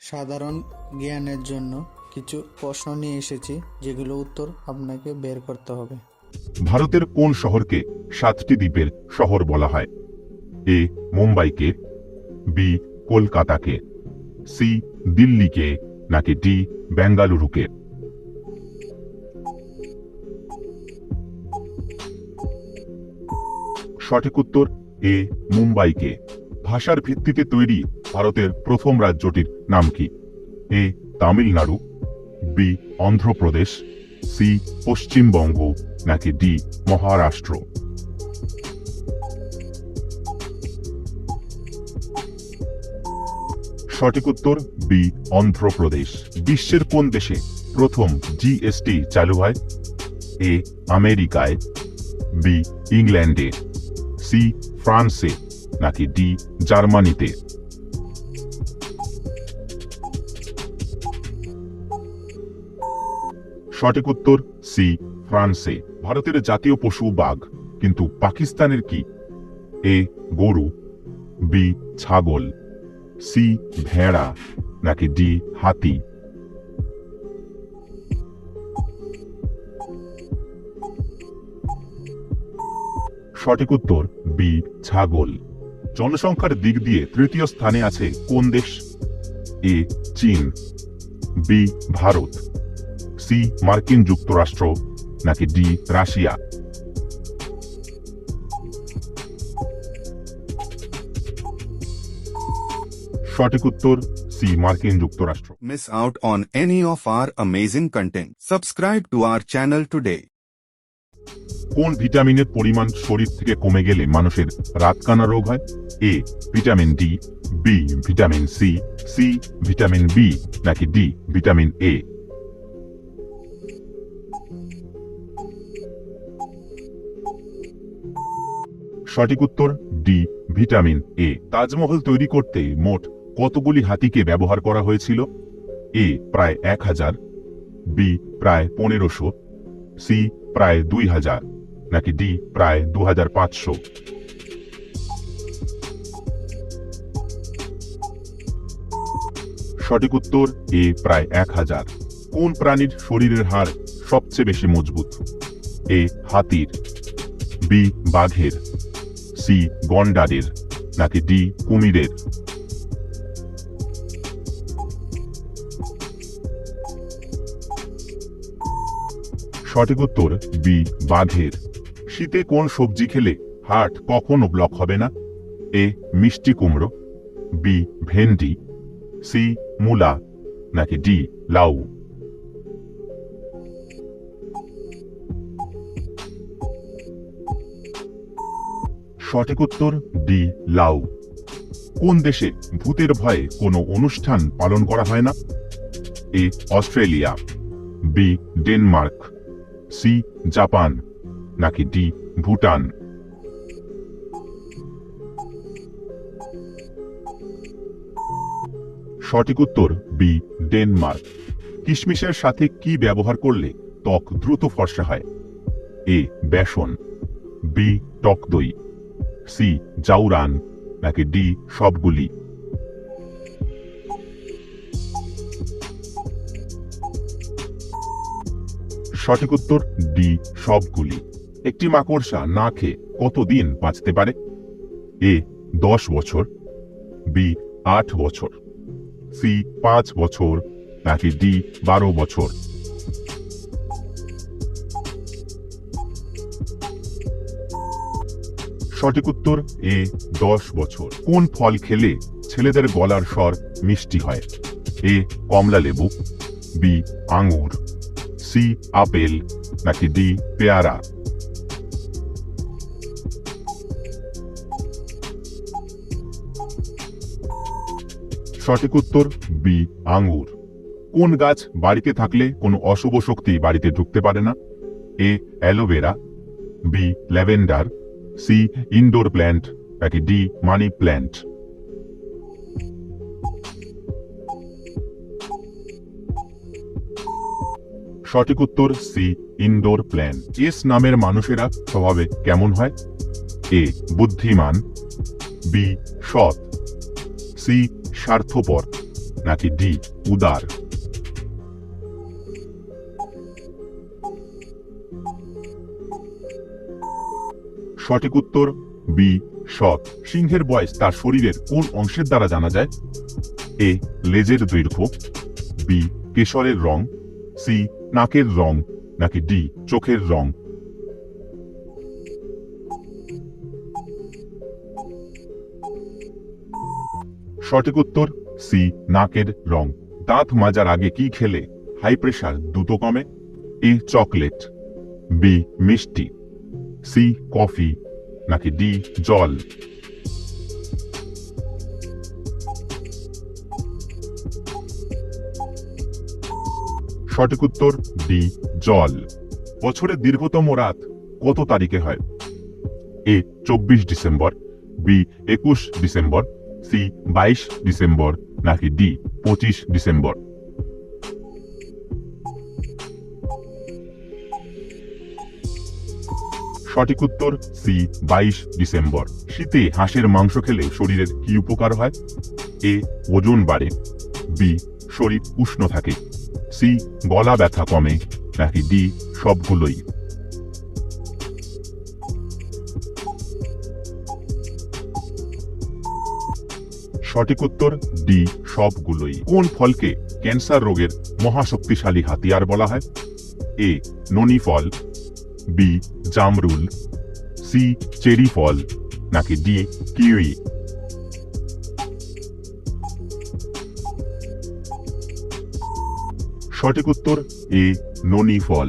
সাধারণ জ্ঞানের জন্য কিছু প্রশ্ন নিয়ে এসেছি, যেগুলো উত্তর আপনাকে বের করতে হবে। ভারতের কোন শহরকে সাতটি দ্বীপের শহর বলা হয়? এ, মুম্বাইকে, বি, কলকাতাকে, সি, দিল্লিকে, নাকি ডি, বেঙ্গালুরুকে? সঠিক উত্তর, এ, মুম্বাইকে। ভাষার ভিত্তিতে তৈরি ভারতের প্রথম রাজ্যটির নাম কি? A, Tamil Nadu, B, Andhra Pradesh, C, Paschimbanga, নাকি ডি, মহারাষ্ট্র? সঠিক উত্তর, বি, অন্ধ্রপ্রদেশ। বিশ্বের কোন দেশে প্রথম জিএসটি চালু হয়? এ, আমেরিকায়, বি, ইংল্যান্ডে, সি, ফ্রান্সে, নাকি ডি, জার্মানিতে? সঠিক উত্তর, সি, ফ্রান্সে। ভারতের জাতীয় পশু বাঘ। কিন্তু পাকিস্তানের কি? এ, গরু। বি, ছাগল। সি, ভেড়া। নাকি ডি, হাতি? সঠিক উত্তর, বি, ছাগল। জনসংখ্যার দিক দিয়ে তৃতীয় স্থানে আছে কোন দেশ? এ, চীন। বি, ভারত। সি মার্কিন যুক্তরাষ্ট্র নাকি ডি রাশিয়া সঠিক উত্তর সি মার্কিন যুক্তরাষ্ট্র miss out on any of our amazing content. Subscribe to our channel today. কোন ভিটামিনের পরিমাণ শরীর থেকে কমে গেলে মানুষের রাতকানা রোগ হয় A vitamin D B vitamin C C vitamin B নাকি ডি ভিটামিন এ সঠিক উত্তর ডি ভিটামিন এ তাজমহল তৈরি করতে মোট কতগুলি হাতিকে ব্যবহার করা হয়েছিল? এ প্রায় এক হাজার। বি প্রায় পনেরোশো। সি প্রায় দুই হাজার। নাকি ডি প্রায় দু হাজার পাঁচশো? সঠিক উত্তর এ প্রায় এক হাজার। কোন প্রাণীর শরীরের হাড় সবচেয়ে বেশি মজবুত? এ হাতির। বি বাঘের। সি গন্ডারের নাকি ডি কুমিরের। সঠিক উত্তর বি বাঘের। শীতে কোন সবজি খেলে হার্ট কখনো ব্লক হবে না? এ মিষ্টি কুমড়ো, বি ভেন্ডি, সি মূলা, নাকি ডি লাউ? সঠিক উত্তর ডি, লাউ। কোন দেশে ভূতের ভয়ে কোনো অনুষ্ঠান পালন করা হয় না? A, Australia. B, Denmark. C, Japan. নাকি ডি, ভুটান। সঠিক উত্তর বি, ডেনমার্ক। কিশমিশের সাথে কি ব্যবহার করলে ত্বক দ্রুত ফর্সা হয়? এ, বেসন। বি, টক দই। সি, জাউরান, নাকি ডি, সবগুলি। সঠিক উত্তর, ডি, সবগুলি। একটি মাকড়সা না খেয়ে কতদিন বাঁচতে পারে? এ, দশ বছর। বি, আট বছর। সি, পাঁচ বছর। নাকি ডি, বারো বছর। সঠিক উত্তর, এ, দশ বছর। কোন ফল খেলে ছেলেদের গলার স্বর মিষ্টি হয়? এ, কমলা লেবু, বি, আঙুর, সি, আপেল, নাকি ডি, পেয়ারা? সঠিক উত্তর, বি আঙ্গুর কোন গাছ বাড়িতে থাকলে কোনো অশুভ শক্তি বাড়িতে ঢুকতে পারে না? A, aloe vera, B, lavender C indoor plant নাকি ডি মানি প্ল্যান্ট সঠিক উত্তর সি ইনডোর প্ল্যান এস নামের মানুষেরা স্বভাবে কেমন হয়? এ বুদ্ধিমান. বি সৎ. সি স্বার্থপর. নাকি ডি উদার? সঠিক উত্তর? বি সৎ। সিংহের বয়স তার শরীরের কোন অংশের দ্বারা জানা যায়? এ লেজের দৈর্ঘ্য বি কেশরের রং। সি নাকের রং, নাকি ডি চোখের রং? সঠিক উত্তর? সি নাকের রং। দাঁত মাজার আগে কি খেলে? হাই প্রেশার দ্রুত কমে। এ চকলেট বি মিষ্টি। সি কফি নাকি ডি জল সঠিক উত্তর ডি জল বছরের দীর্ঘতম রাত কত তারিখে হয়? এ চব্বিশ ডিসেম্বর। বি একুশ ডিসেম্বর। সি বাইশ ডিসেম্বর। নাকি ডি পঁচিশ ডিসেম্বর। সঠিক উত্তর সি বাইশ ডিসেম্বর। শীতে হাঁসের মাংস খেলে শরীরের কি উপকার হয়? এ, ওজন বাড়ে। বি শরীর উষ্ণ থাকে। সি গলা ব্যথা কমে। নাকি ডি সবগুলোই। সঠিক উত্তর ডি সবগুলোই। কোন ফলকে ক্যান্সার রোগের মহাশক্তিশালী হাতিয়ার বলা হয়? এ, ননি ফল। বি জামরুল সি চেরি ফল নাকি ডি কিউই সঠিক উত্তর এ ননি ফল